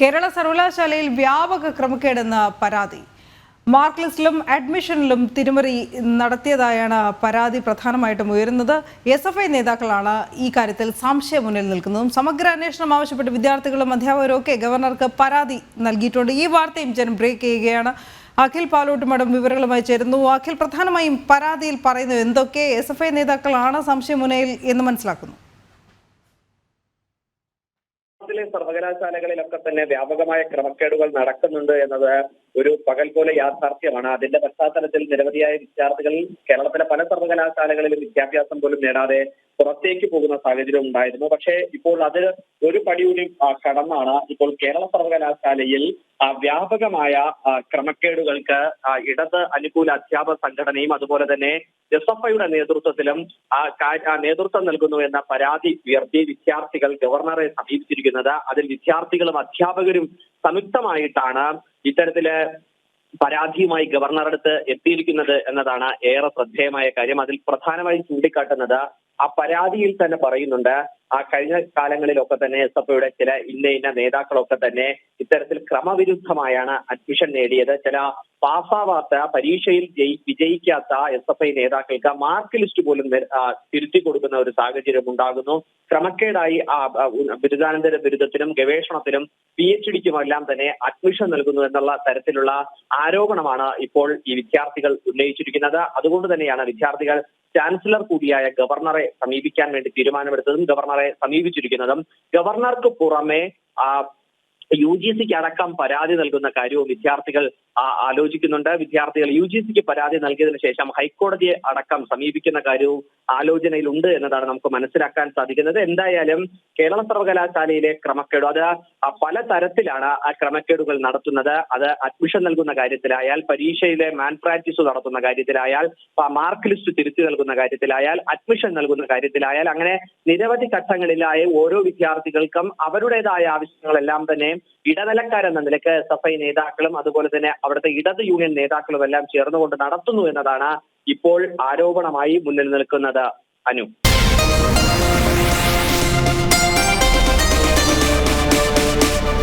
കേരള സർവകലാശാലയിൽ വ്യാപക ക്രമക്കേടെന്ന പരാതി. മാർക്ക് ലിസ്റ്റിലും അഡ്മിഷനിലും തിരിമറി നടത്തിയതായാണ് പരാതി പ്രധാനമായിട്ടും ഉയരുന്നത്. എസ് എഫ് ഐ നേതാക്കളാണ് ഈ കാര്യത്തിൽ സംശയം മുന്നിൽ നിൽക്കുന്നതും സമഗ്ര അന്വേഷണം ആവശ്യപ്പെട്ട് വിദ്യാർത്ഥികളും അധ്യാപകരും ഒക്കെ ഗവർണർക്ക് പരാതി നൽകിയിട്ടുണ്ട്. ഈ വാർത്തയും ജനം ബ്രേക്ക് ചെയ്യുകയാണ്. അഖിൽ പാലോട്ട് മഠം വിവരങ്ങളുമായി ചേരുന്നു. അഖിൽ പ്രധാനമായും പരാതിയിൽ പറയുന്നു എന്തൊക്കെ? എസ് നേതാക്കളാണ് സംശയമുനയിൽ എന്ന് മനസ്സിലാക്കുന്നു. കേരളത്തിലെ സർവകലാശാലകളിലൊക്കെ തന്നെ വ്യാപകമായ ക്രമക്കേടുകൾ നടക്കുന്നുണ്ട് എന്നത് ഒരു പകൽ പോലെ യാഥാർത്ഥ്യമാണ്. അതിന്റെ പശ്ചാത്തലത്തിൽ നിരവധിയായ വിദ്യാർത്ഥികൾ കേരളത്തിലെ പല സർവകലാശാലകളിലും വിദ്യാഭ്യാസം പോലും നേടാതെ പുറത്തേക്ക് പോകുന്ന സാഹചര്യം ഉണ്ടായിരുന്നു. പക്ഷേ ഇപ്പോൾ അത് ഒരു പടി കൂടി കടന്നാണ്. ഇപ്പോൾ കേരള സർവകലാശാലയിൽ വ്യാപകമായ ക്രമക്കേടുകൾക്ക് ഇടത് അനുകൂല അധ്യാപക സംഘടനയും അതുപോലെ തന്നെ എസ് എഫ് ഐയുടെ നേതൃത്വത്തിലും നേതൃത്വം നൽകുന്നു എന്ന പരാതി ഉയർത്തി വിദ്യാർത്ഥികൾ ഗവർണറെ സമീപിച്ചിരിക്കുന്നത്. അതിൽ വിദ്യാർത്ഥികളും അധ്യാപകരും സംയുക്തമായിട്ടാണ് ഇത്തരത്തിൽ പരാതിയുമായി ഗവർണറടുത്ത് എത്തിയിരിക്കുന്നത് എന്നതാണ് ഏറെ ശ്രദ്ധേയമായ കാര്യം. അതിൽ പ്രധാനമായും ചൂണ്ടിക്കാട്ടുന്നത് ആ പരാതിയിൽ തന്നെ പറയുന്നുണ്ട് ആ കഴിഞ്ഞ കാലങ്ങളിലൊക്കെ തന്നെ എസ് എഫ് ഐയുടെ ചില ഇന്ന ഇന്ന നേതാക്കളൊക്കെ തന്നെ ഇത്തരത്തിൽ ക്രമവിരുദ്ധമായാണ് അഡ്മിഷൻ നേടിയത്. ചില പാസ്സാവാത്ത പരീക്ഷയിൽ ജയി വിജയിക്കാത്ത എസ് എഫ് ഐ നേതാക്കൾക്ക് മാർക്ക് ലിസ്റ്റ് പോലും തിരുത്തി കൊടുക്കുന്ന ഒരു സാഹചര്യം ഉണ്ടാകുന്നു. ക്രമക്കേടായി ബിരുദാനന്തര ബിരുദത്തിനും ഗവേഷണത്തിനും പി എച്ച് ഡിക്കുമെല്ലാം തന്നെ അഡ്മിഷൻ നൽകുന്നു എന്നുള്ള തരത്തിലുള്ള ആരോപണമാണ് ഇപ്പോൾ ഈ വിദ്യാർത്ഥികൾ ഉന്നയിച്ചിരിക്കുന്നത്. അതുകൊണ്ട് തന്നെയാണ് വിദ്യാർത്ഥികൾ ചാൻസലർ കൂടിയായ ഗവർണറെ സമീപിക്കാൻ വേണ്ടി തീരുമാനമെടുത്തതും ഗവർണറെ സമീപിച്ചിരിക്കുന്നതും. ഗവർണർക്ക് പുറമെ യു ജി സിക്ക് അടക്കം പരാതി നൽകുന്ന കാര്യവും വിദ്യാർത്ഥികൾ ആലോചിക്കുന്നുണ്ട്. വിദ്യാർത്ഥികൾ യു ജി സിക്ക് പരാതി നൽകിയതിനു ശേഷം ഹൈക്കോടതിയെ അടക്കം സമീപിക്കുന്ന കാര്യവും ആലോചനയിലുണ്ട് എന്നതാണ് നമുക്ക് മനസ്സിലാക്കാൻ സാധിക്കുന്നത്. എന്തായാലും കേരള സർവകലാശാലയിലെ ക്രമക്കേട് അത് പല തരത്തിലാണ് ആ ക്രമക്കേടുകൾ നടത്തുന്നത്. അത് അഡ്മിഷൻ നൽകുന്ന കാര്യത്തിലായാൽ പരീക്ഷയിലെ മാൻ പ്രാക്ടീസ് നടത്തുന്ന കാര്യത്തിലായാൽ മാർക്ക് ലിസ്റ്റ് തിരുത്തി നൽകുന്ന കാര്യത്തിലായാൽ അഡ്മിഷൻ നൽകുന്ന കാര്യത്തിലായാൽ അങ്ങനെ നിരവധി ഘട്ടങ്ങളിലായി ഓരോ വിദ്യാർത്ഥികൾക്കും അവരുടേതായ ആവശ്യങ്ങളെല്ലാം തന്നെ ഇടനിലക്കാരെന്ന നിലയ്ക്ക് എസ് എഫ് ഐ നേതാക്കളും അതുപോലെ തന്നെ അവിടുത്തെ ഇടത് യൂണിയൻ നേതാക്കളും എല്ലാം ചേർന്നുകൊണ്ട് നടത്തുന്നു എന്നതാണ് ഇപ്പോൾ ആരോപണമായി മുന്നിൽ നിൽക്കുന്നത് അനു.